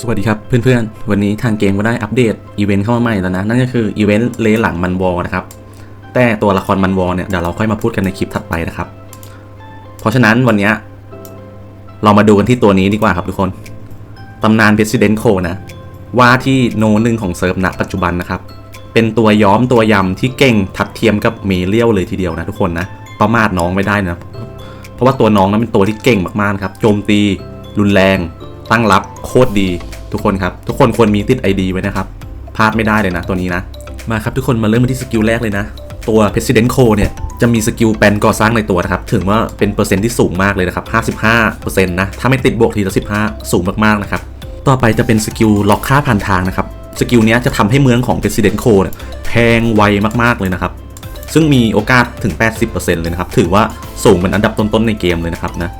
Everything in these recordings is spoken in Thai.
สวัสดีครับเพื่อนๆ วันนี้ทางเกมก็ได้อัปเดตอีเวนต์เข้ามาใหม่แล้วนะ นั่นก็คืออีเวนต์เลหลังมันวอลนะครับ แต่ตัวละครมันวอลเนี่ยเดี๋ยวเราค่อยมาพูดกันในคลิปถัดไปนะครับ เพราะฉะนั้นวันนี้เรามาดูกันที่ตัวนี้ดีกว่าครับทุกคน ตำนาน President Co นะ ว่าที่โนหนึ่งของเซิร์ฟณปัจจุบันนะครับ เป็นตัวย้อมตัวยำที่เก่งทัดเทียมกับเมเลียวเลยทีเดียวนะทุกคนนะ ประมาทน้องไม่ได้นะ เพราะว่าตัวน้องนั้นเป็นตัวที่เก่งมากๆครับ โจมตีรุนแรง ตั้งรับโคตรดีทุกคนครับ ทุกคนควรมีติด ID ไว้นะครับพลาดไม่ได้เลยนะตัวนี้นะ มาครับทุกคนมาเริ่มกันที่สกิลแรกเลยนะ ตัว President Co เนี่ยจะมีสกิลแปลนก่อสร้างในตัวนะครับ ถึงว่าเป็นเปอร์เซ็นต์ที่สูงมากเลยนะครับ 55%นะ ถ้าไม่ติดบวกทีละ15 สูงมากๆนะครับ ต่อไปจะเป็นสกิลล็อกค่าผ่านทางนะครับ สกิลนี้จะทำให้เมืองของ President Co เนี่ยแพงไวมากๆเลยนะครับ ซึ่งมีโอกาสถึง 80%เลยนะครับ ถือว่าสูงเป็นอันดับต้นๆในเกมเลยนะครับนะ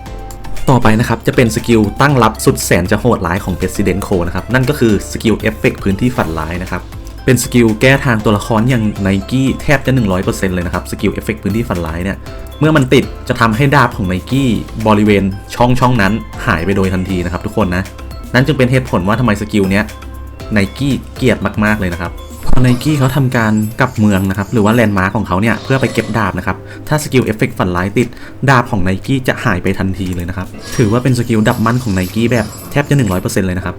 ต่อไปนะครับ จะเป็นสกิลตั้งรับสุดแสนจะโหดร้ายของ President Co นะครับ นั่นก็คือสกิลเอฟเฟกพื้นที่ฝันร้ายนะครับ เป็นสกิลแก้ทางตัวละครอย่างไนกี้แทบจะ 100%เลยนะครับ สกิลเอฟเฟกพื้นที่ฝันร้ายเนี่ย เมื่อมันติดจะทำให้ดาบของไนกี้บริเวณช่องช่องนั้นหายไปโดยทันทีนะครับทุกคนนะ นั่นจึงเป็นเหตุผลว่าทำไมสกิลเนี้ยไนกี้เกลียดมากๆเลยนะครับ ไนกี้เขาทำการกลับเมืองนะครับ หรือว่าแลนด์มาร์คของเขาเนี่ยเพื่อไปเก็บดาบนะครับ ถ้าสกิลเอฟเฟกต์ฝันร้ายติด ดาบของไนกี้จะหายไปทันทีเลยนะครับ ถือว่าเป็นสกิลดับมันของไนกี้แบบแทบจะ 100%เลยนะครับ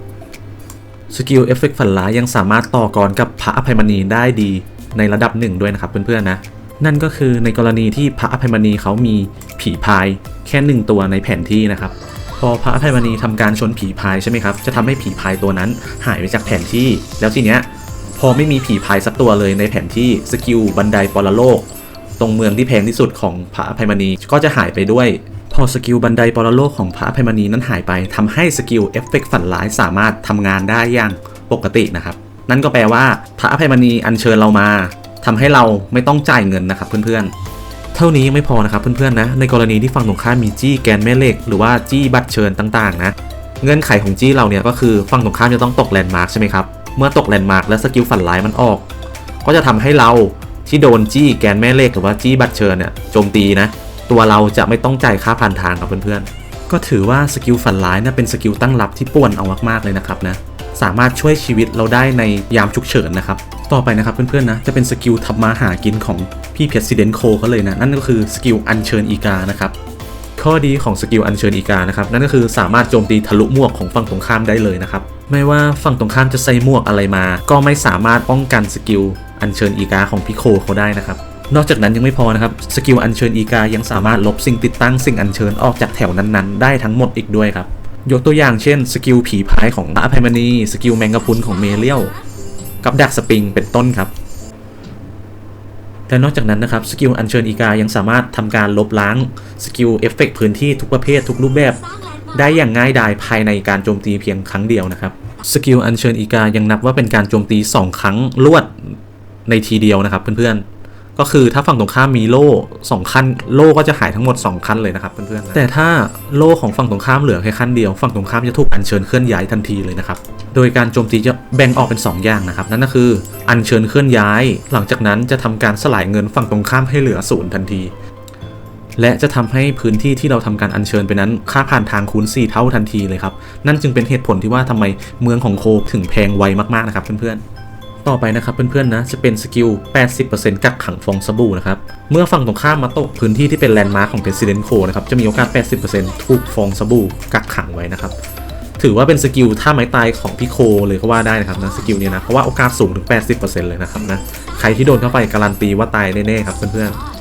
สกิลเอฟเฟกต์ฝันร้ายยังสามารถต่อกรกับพระอภัยมณีได้ดีในระดับหนึ่งด้วยนะครับเพื่อนๆนะ นั่นก็คือในกรณีที่พระอภัยมณีเขามีผีพายแค่หนึ่งตัวในแผนที่นะครับพอพระอภัยมณีทำการชนผีพายใช่ไหมครับ จะทำให้ผีพายตัวนั้นหายไปจากแผนที่ แล้วทีเนี้ย พอไม่มีผีพายสักตัวเลยในแผนที่สกิลบันไดปรโลก ตรงเมืองที่แพงที่สุดของพระอภัยมณีก็จะหายไปด้วยพอสกิลบันไดปรโลกของพระอภัยมณีนั้นหายไปทำให้สกิลเอฟเฟกต์ฝันร้ายสามารถทำงานได้อย่างปกตินะครับ นั่นก็แปลว่าพระอภัยมณีอัญเชิญเรามาทำให้เราไม่ต้องจ่ายเงินนะครับเพื่อนๆ เท่านี้ยังไม่พอนะครับเพื่อนๆนะในกรณีที่ฝั่งตรงข้ามมีจี้แกนแม่เหล็กหรือว่าจี้บัตรเชิญต่างๆนะเงื่อนไขของจี้เราเนี่ยก็คือฝั่งตรงข้ามจะต้องตกแลนด์มาร์คใช่ไหมครับ เมื่อตกแลนด์มาร์คและสกิลฝันร้ายมันออก ก็จะทำให้เราที่โดนจี้แกนแม่เล็กหรือว่าจี้บัตรเชิญเนี่ยโจมตีนะ ตัวเราจะไม่ต้องจ่ายค่าผ่านทางครับเพื่อนๆ ก็ถือว่าสกิลฝันร้ายเนี่ยเป็นสกิลตั้งรับที่ป่วนเอามากๆเลยนะครับนะสามารถช่วยชีวิตเราได้ในยามฉุกเฉินนะครับ ต่อไปนะครับเพื่อนๆนะจะเป็นสกิลทำมาหากินของพี่เพรซิเดนโคเขาเลยนะนั่นก็คือสกิลอัญเชิญอีกานะครับข้อดีของสกิลอัญเชิญอีกานะครับนั่นก็คือสามารถโจมตีทะลุหมวกของฝั่งตรงข้ามได้เลยนะครับ ไม่ว่าฝั่งตรงข้ามจะใส่หมวกอะไรมา ก็ไม่สามารถป้องกันสกิลอัญเชิญอีกาของพี่โคเขาได้นะครับ นอกจากนั้นยังไม่พอนะครับ สกิลอัญเชิญอีกายังสามารถลบสิ่งติดตั้งสิ่งอัญเชิญออกจากแถวนั้นๆ ได้ทั้งหมดอีกด้วยครับ ยกตัวอย่างเช่นสกิลผีพายของอภัยมณีสกิลแมงกะพุนของเมเลียลกับดักสปริงเป็นต้นครับและนอกจากนั้นนะครับสกิลอัญเชิญอีกายังสามารถทำการลบล้างสกิลเอฟเฟกพื้นที่ทุกประเภททุกรูปแบบ ได้อย่างง่ายดายภายในการโจมตีเพียงครั้งเดียวนะครับสกิลอัญเชิญอีกายังนับว่าเป็นการโจมตี 2 ครั้งรวดในทีเดียวนะครับเพื่อนๆ ก็คือถ้าฝั่งตรงข้ามมีโล่2ขั้นโล่ก็จะหายทั้งหมด 2 ขั้นเลยนะครับเพื่อนๆแต่ถ้าโล่ของฝั่งตรงข้ามเหลือแค่ขั้นเดียวฝั่งตรงข้ามจะถูกอัญเชิญเคลื่อนย้ายทันทีเลยนะครับโดยการโจมตีจะแบ่งออกเป็น 2 อย่างนะครับนั่นก็คืออัญเชิญเคลื่อนย้าย หลังจากนั้นจะทำการสลายเงินฝั่งตรงข้ามให้เหลือศูนย์ทันที และจะทำให้พื้นที่ที่เราทำการอัญเชิญไปนั้น ค่าผ่านทางคูณ 4 เท่าทันทีเลยครับ นั่นจึงเป็นเหตุผลที่ว่าทำไมเมืองของโคถึงแพงไวมากๆนะครับเพื่อนๆต่อไปนะครับเพื่อนๆนะจะเป็นสกิล 80%กักขังฟองสบู่นะครับ เมื่อฝั่งตรงข้ามมาตกพื้นที่ที่เป็นแลนด์มาร์คของ President Co นะครับ จะมีโอกาส 80%ถูกฟองสบู่กักขังไว้นะครับ ถือว่าเป็นสกิลท่าไม้ตายของพี่โคเลยก็ว่าได้นะครับนะสกิลเนี้นะเพราะว่าโอกาสสูงถึง 80%เลยนะครับนะใครที่โดนเข้าไปการันตีว่าตายแน่ๆครับเพื่อนๆ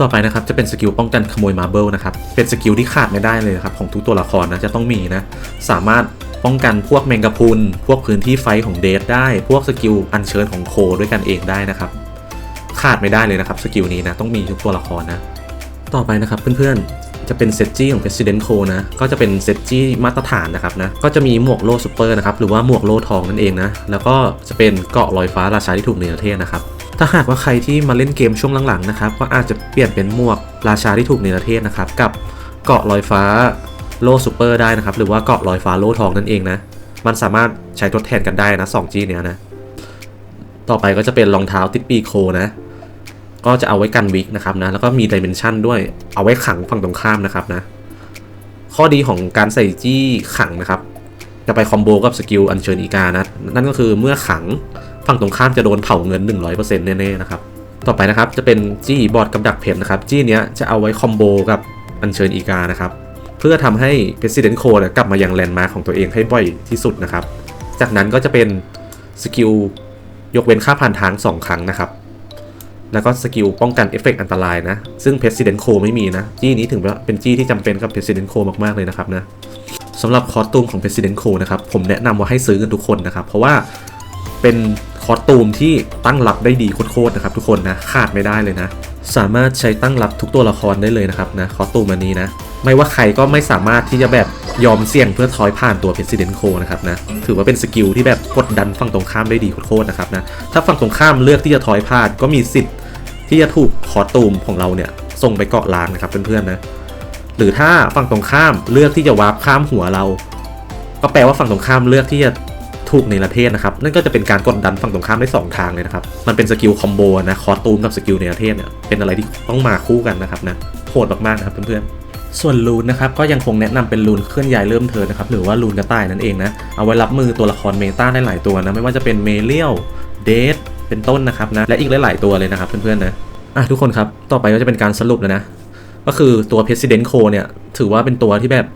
ต่อไปนะครับจะเป็นสกิลป้องกันขโมยมาเบิลนะครับเป็นสกิลที่ขาดไม่ได้เลยนะครับของทุกตัวละครนะจะต้องมีนะสามารถป้องกันพวกแมงกะพุนพวกพื้นที่ไฟของเดทได้ พวกสกิลอัญเชิญของโคด้วยกันเองได้นะครับขาดไม่ได้เลยนะครับสกิลนี้นะต้องมีทุกตัวละครนะต่อไปนะครับเพื่อนๆจะเป็นเซตจี้ของ President Co นะก็จะเป็นเซตจี้มาตรฐานนะครับนะก็จะมีหมวกโล่ซูเปอร์นะครับหรือว่าหมวกโล่ทองนั่นเองนะแล้วก็จะเป็นเกาะลอยฟ้าราชาที่ถูกเนรเทศนะครับ ถ้าหากว่าใครที่มาเล่นเกมช่วงหลังๆนะครับก็อาจจะเปลี่ยนเป็นหมวกราชาที่ถูกเนรเทศนะครับ กับเกาะลอยฟ้าโล่ซูเปอร์ได้นะครับ หรือว่าเกาะลอยฟ้าโล่ทองนั่นเองนะ มันสามารถใช้ทดแทนกันได้นะ2 G เนี้ยนะ ต่อไปก็จะเป็นรองเท้าติปปีโคนะ ก็จะเอาไว้กันวิกนะครับนะ แล้วก็มีดิเมนชันด้วย เอาไว้ขังฝั่งตรงข้ามนะครับนะ ข้อดีของการใส่จี้ขังนะครับ จะไปคอมโบกับสกิลอัญเชิญอีกานะ นั่นก็คือเมื่อขัง ฝั่งตรงข้ามจะโดนเผาเงิน 100%แน่ๆนะครับ ต่อไปนะครับจะเป็นจี้บอร์ดกับดักเพชรนะครับ จี้เนี้ยจะเอาไว้คอมโบกับอัญเชิญอีกานะครับ เพื่อทำให้ President c o กลับมายังแลนด์มาร์คของตัวเองให้บ่อยที่สุดนะครับ จากนั้นก็จะเป็นสกิลยกเว้นค่าผ่านทาง 2 ครั้งนะครับ แล้วก็สกิลป้องกันเอฟเฟกต์อันตรายนะ ซึ่ง President c o ไม่มีนะ จี้นี้ถึงเป็นจี้ที่จำเป็นกับ President c o มากๆเลยนะครับนะสำหรับคอสตูมของ President c o นะครับ ผมแนะนำว่าให้ซื้อกันทุกคนนะครับ เพราะว่า เป็นคอสตูมที่ตั้งรับได้ดีโคตรๆนะครับทุกคนนะขาดไม่ได้เลยนะ สามารถใช้ตั้งรับทุกตัวละครได้เลยนะครับนะคอสตูมอันนี้นะ ไม่ว่าใครก็ไม่สามารถที่จะแบบยอมเสี่ยงเพื่อทอยผ่านตัว President c o นะครับนะถือว่าเป็นสกิลที่แบบกดดันฝั่งตรงข้ามได้ดีโคตรๆนะครับนะถ้าฝั่งตรงข้ามเลือกที่จะทอยผ่านก็มีสิทธิ์ที่จะถูกคอสตูมของเราเนี่ยส่งไปเกาะล้างนะครับเพื่อนๆนะหรือถ้าฝั่งตรงข้ามเลือกที่จะวาร์ปข้ามหัวเรา ก็แปลว่าฝั่งตรงข้ามเลือกที่จะ ถูกในประเทศนะครับ นั่นก็จะเป็นการกดดันฝั่งตรงข้ามได้สองทางเลยนะครับ มันเป็นสกิลคอมโบนะ คอสตูมกับสกิลในประเทศเนี่ย เป็นอะไรที่ต้องมาคู่กันนะครับนะ โหดมากๆนะครับเพื่อนๆส่วนลูนนะครับก็ยังคงแนะนำเป็นลูนเคลื่อนย้ายเริ่มเทินนะครับหรือว่าลูนกระต่ายนั่นเองนะเอาไว้รับมือตัวละครเมตาได้หลายตัวนะไม่ว่าจะเป็นเมเลียลเดทเป็นต้นนะครับนะและอีกหลาย ๆ ตัวเลยนะครับเพื่อนๆนะอะทุกคนครับต่อไปก็จะเป็นการสรุปแล้วนะก็คือตัว President c o เนี่ยถือว่าเป็นตัวที่แบบ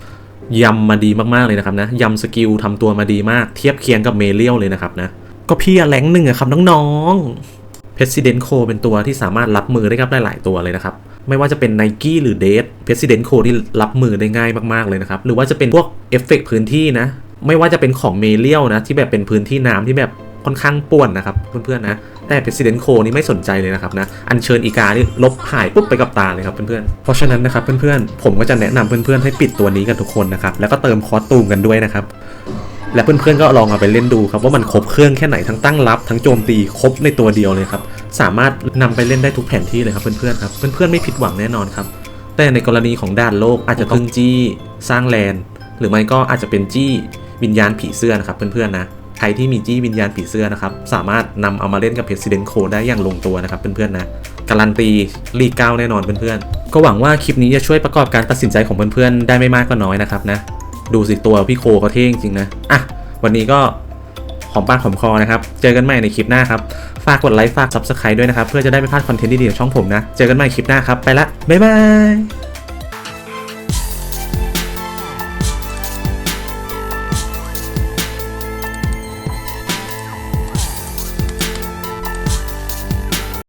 ยำมาดีมากๆเลยนะครับนะยำสกิลทำตัวมาดีมากเทียบเคียงกับเมเลียลเลยนะครับนะก็พี่อะแรงหนึ่งอะครับน้องๆ President c o เป็นตัวที่สามารถรับมือได้กับหลาย ๆ ตัวเลยนะครับ ไม่ว่าจะเป็น Nike หรือ d a t President c o ที่รับมือได้ง่ายมากๆเลยนะครับ หรือว่าจะเป็นพวกเอฟเฟกต์พื้นที่นะ ไม่ว่าจะเป็นของเมเลียลนะที่แบบเป็นพื้นที่น้ำที่แบบค่อนข้างป่วนนะครับเพื่อนๆนะ แต่ President c o นี่ไม่สนใจเลยนะครับนะอัญเชิญอีกานี่ลบหายปุ๊บไปกับตาเลยครับเพื่อนๆเพราะฉะนั้นนะครับเพื่อนๆผมก็จะแนะนำเพื่อนๆให้ปิดตัวนี้กันทุกคนนะครับแล้วก็เติมคอสตูมกันด้วยนะครับและเพื่อนๆก็ลองเอาไปเล่นดูครับว่ามันครบเครื่องแค่ไหนทั้งตั้งรับทั้งโจมตีครบในตัวเดียวเลยครับสามารถนำไปเล่นได้ทุกแผนที่เลยครับเพื่อนๆครับเพื่อนๆไม่ผิดหวังแน่นอนครับแต่ในกรณีของด่านโลกอาจจะต้องจี้สร้างแลนหรือไม่ก็อาจจะเป็นจี้วิญญาณผีเสื้อนะครับเพื่อนๆนะ รที่มีจี้วิญญาณผีเสื้อนะครับ สามารถนำเอามาเล่นกับ President Code ได้อย่างลงตัวนะครับเพื่อนๆนะ การันตีลีกเก้าแน่นอนเพื่อนๆ ก็หวังว่าคลิปนี้จะช่วยประกอบการตัดสินใจของเพื่อนๆ ได้ไม่มากก็น้อยนะครับนะ ดูสิตัวพี่โคเขาเท่จริงๆนะอะวันนี้ก็หอมปากหอมคอนะครับ เจอกันใหม่ในคลิปหน้าครับ ฝากกดไลค์ฝาก Subscribe ด้วยนะครับ เพื่อจะได้ไม่พลาดคอนเทนต์ดีๆของช่องผมนะ เจอกันใหม่คลิปหน้าครับ ไปละ บ๊ายบาย